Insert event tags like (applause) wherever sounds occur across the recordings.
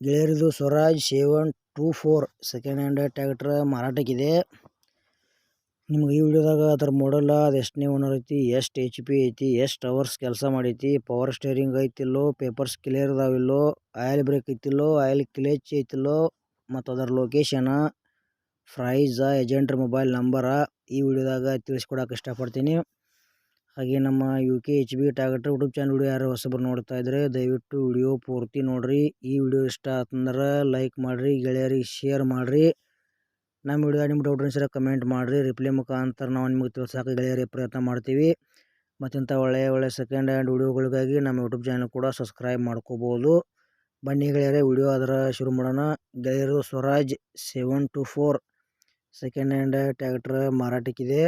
ಗೆಳೆಯರಿದು Swaraj seven two four second hand tractor ಮಾರಾಟಕ್ಕಿದೆ. ನಿಮ್ಗೆ ಈ ವಿಡಿಯೋದಾಗ ಅದ್ರ ಮಾಡಲ್ಲ ಅದು ಎಷ್ಟನೇ ಓನರ್ ಐತಿ, ಎಷ್ಟು ಎಚ್ ಪಿ ಐತಿ, ಎಷ್ಟು ಅವರ್ಸ್ ಕೆಲಸ ಮಾಡೈತಿ ಪವರ್ ಸ್ಟೇರಿಂಗ್ ಐತಿಲ್ಲೋ ಪೇಪರ್ಸ್ ಕ್ಲಿಯರ್ ಇದಾವಿಲ್ಲೋ ಆಯಿಲ್ ಬ್ರೇಕ್ ಐತಿಲ್ಲೋ ಆಯಿಲ್ ಕ್ಲೇಚ್ ಐತಿಲ್ಲೋ ಮತ್ತು ಅದರ ಲೊಕೇಶನ ಪ್ರೈಸ ಏಜೆಂಟ್ರ ಮೊಬೈಲ್ ನಂಬರ ಈ ವಿಡಿಯೋದಾಗ ತಿಳಿಸ್ಕೊಡಕ್ಕೆ ಇಷ್ಟಪಡ್ತೀನಿ. ಹಾಗೆ ನಮ್ಮ U K H B tractor YouTube channel video ಯಾರು ಹೊಸಬ್ರು ನೋಡ್ತಾ ಇದ್ರೆ ದಯವಿಟ್ಟು ವಿಡಿಯೋ ಪೂರ್ತಿ ನೋಡ್ರಿ. ಈ ವಿಡಿಯೋ ಇಷ್ಟ ಆತಂದ್ರೆ ಲೈಕ್ ಮಾಡಿರಿ, ಗೆಳೆಯರಿಗೆ ಶೇರ್ ಮಾಡಿರಿ. ನಮ್ಮ ವಿಡಿಯೋ ನಿಮ್ಮ ಡೌಟ್ ಅನ್ಸರ ಕಮೆಂಟ್ ಮಾಡಿರಿ. ರಿಪ್ಲೈ ಮುಖಾಂತರ ನಾವು ನಿಮಗೆ ತಿಳಿಸೋಕೆ ಗೆಳೆಯರಿಗೆ ಪ್ರಯತ್ನ ಮಾಡ್ತೀವಿ. ಮತ್ತು ಇಂಥ ಒಳ್ಳೆಯ ಒಳ್ಳೆಯ ಸೆಕೆಂಡ್ ಹ್ಯಾಂಡ್ ವಿಡಿಯೋಗಳಿಗಾಗಿ ನಮ್ಮ ಯೂಟ್ಯೂಬ್ ಚಾನಲ್ ಕೂಡ ಸಬ್ಸ್ಕ್ರೈಬ್ ಮಾಡ್ಕೋಬೋದು. ಬನ್ನಿ ಗೆಳೆಯರೇ, ವಿಡಿಯೋ ಅದರ ಶುರು ಮಾಡೋಣ. ಗೆಳೆಯರು Swaraj seven two four second hand tractor ಮಾರಾಟಕ್ಕಿದೆ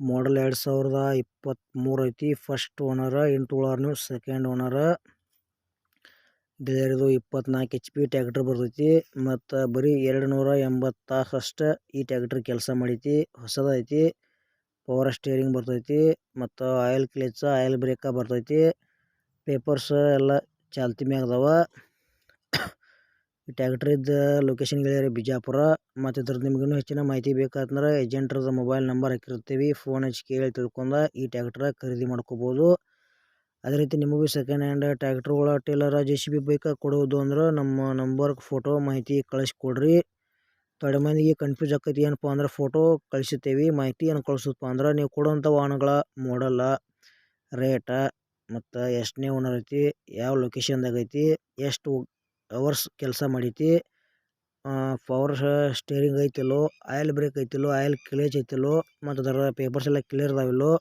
model ಎರಡು ಸಾವಿರದ ಇಪ್ಪತ್ತ್ಮೂರು ಐತಿ. ಫಸ್ಟ್ ಓನರ ಎಂಟು ನೀವು ಸೆಕೆಂಡ್ ಓನರ ಡಿಸೈರ್ದು ಇಪ್ಪತ್ನಾಲ್ಕು ಎಚ್ ಪಿ ಟ್ಯಾಕ್ಟ್ರ್ ಬರ್ತೈತಿ. ಮತ್ತು ಬರೀ ಎರಡು ನೂರ ಎಂಬತ್ತು ತಾಸು ಅಷ್ಟೇ ಈ ಟ್ಯಾಕ್ಟ್ರ್ ಕೆಲಸ ಮಾಡೈತಿ. ಹೊಸದೈತಿ. ಪವರ್ ಸ್ಟೇರಿಂಗ್ ಬರ್ತೈತಿ. ಮತ್ತು ಆಯಿಲ್ ಕ್ಲಿಚ್ಚ ಆಯಿಲ್ ಬ್ರೇಕ ಬರ್ತೈತಿ. ಪೇಪರ್ಸ್ ಎಲ್ಲ ಚಾಲ್ತಿ ಮ್ಯಾಗ ಅದಾವ. (coughs) ಈ ಟ್ಯಾಕ್ಟ್ರಿದ್ದು ಲೊಕೇಶನ್ ಗೆಳೆಯರೆ ಬಿಜಾಪುರ. ಮತ್ತು ಇದ್ರದ್ದು ನಿಮ್ಗೆ ಹೆಚ್ಚಿನ ಮಾಹಿತಿ ಬೇಕಾದ್ರೆ ಏಜೆಂಟ್ರದ ಮೊಬೈಲ್ ನಂಬರ್ ಹಾಕಿರ್ತೀವಿ ಫೋನ್ ಹಚ್ಚಿ ಕೇಳಿ ತಿಳ್ಕೊಂಡು ಈ ಟ್ಯಾಕ್ಟ್ರ ಖರೀದಿ ಮಾಡ್ಕೋಬೋದು. ಅದೇ ರೀತಿ ನಿಮಗೂ ಸೆಕೆಂಡ್ ಹ್ಯಾಂಡ್ ಟ್ಯಾಕ್ಟ್ರುಗಳ ಟೇಲರ ಜೆ ಸಿ ಬಿ ಬೈಕ ಕೊಡೋದು ಅಂದ್ರೆ ನಮ್ಮ ನಂಬರ್ಗೆ ಫೋಟೋ ಮಾಹಿತಿ ಕಳಿಸ್ಕೊಡ್ರಿ. ತೊಡೆ ಮಂದಿಗೆ ಕನ್ಫ್ಯೂಸ್ ಆಕೈತಿ ಏನಪ್ಪ ಅಂದ್ರೆ ಫೋಟೋ ಕಳಿಸುತ್ತೇವೆ. ಮಾಹಿತಿ ಏನು ಕಳಿಸುತ್ತಪ್ಪ ಅಂದ್ರೆ ನೀವು ಕೊಡುವಂಥ ವಾಹನಗಳ ಮಾಡಲ್ಲ ರೇಟ ಮತ್ತು ಎಷ್ಟನೇ ಓನರ್ ಐತಿ, ಯಾವ ಲೊಕೇಶನ್ದಾಗ ಐತಿ, ಎಷ್ಟು ಅವರ್ಸ್ ಕೆಲಸ ಮಾಡೈತಿ ಪವರ್ ಸ್ಟೇರಿಂಗ್ ಐತಿಲ್ಲೋ ಆಯಿಲ್ ಬ್ರೇಕ್ ಐತಿಲ್ಲೋ ಆಯಿಲ್ ಕ್ಲೇಚ್ ಐತಿಲ್ಲೋ, ಮತ್ತು ಅದರ ಪೇಪರ್ಸ್ ಎಲ್ಲ ಕ್ಲಿಯರ್ ಅದಾವಿಲ್ಲೋ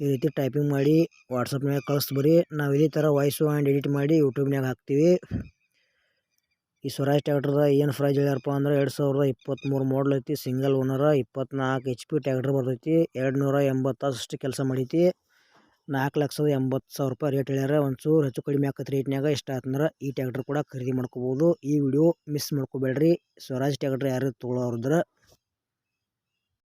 ಈ ರೀತಿ ಟೈಪಿಂಗ್ ಮಾಡಿ ವಾಟ್ಸಪ್ನಾಗ ಕಳಿಸ್ಬರಿ ನಾವು ಇದೇ ಥರ ವಾಯ್ಸು ಆ್ಯಂಡ್ ಎಡಿಟ್ ಮಾಡಿ ಯೂಟ್ಯೂಬ್ನಾಗ ಹಾಕ್ತೀವಿ. ಈ ಸ್ವರಾಜ್ ಟ್ಯಾಕ್ಟ್ರದ ಏನು ಫ್ರೈಜ್ ಹೇಳ್ಯಾರಪ್ಪ ಅಂದ್ರೆ ಎರಡು ಸಾವಿರದ ಇಪ್ಪತ್ತ್ಮೂರು ಮಾಡಲ್ ಐತಿ ಸಿಂಗಲ್ ಓನರ ಇಪ್ಪತ್ನಾಲ್ಕು ಎಚ್ ಪಿ ಟ್ಯಾಕ್ಟ್ರ್ ಬರ್ತೈತಿ ಎರಡು ನೂರ ಎಂಬತ್ತು ಅಷ್ಟು ಕೆಲಸ ಮಾಡೈತಿ. ನಾಲ್ಕು ಲಕ್ಷದ ಎಂಬತ್ತು ಸಾವಿರ ರೂಪಾಯಿ ರೇಟ್ ಹೇಳ್ಯಾರ. ಒಂಚೂರು ಹೆಚ್ಚು ಕಡಿಮೆ ಆಗತ್ತೆ ರೇಟ್ನಾಗ ಇಷ್ಟ ಆತಂದ್ರೆ ಈ ಟ್ಯಾಕ್ಟ್ರ್ ಕೂಡ ಖರೀದಿ ಮಾಡ್ಕೋಬೋದು. ಈ ವಿಡಿಯೋ ಮಿಸ್ ಮಾಡ್ಕೋಬೇಡ್ರಿ. ಸ್ವರಾಜ್ ಟ್ಯಾಕ್ಟ್ರ್ ಯಾರು ತೊಗೊಳೋರಿದ್ರೆ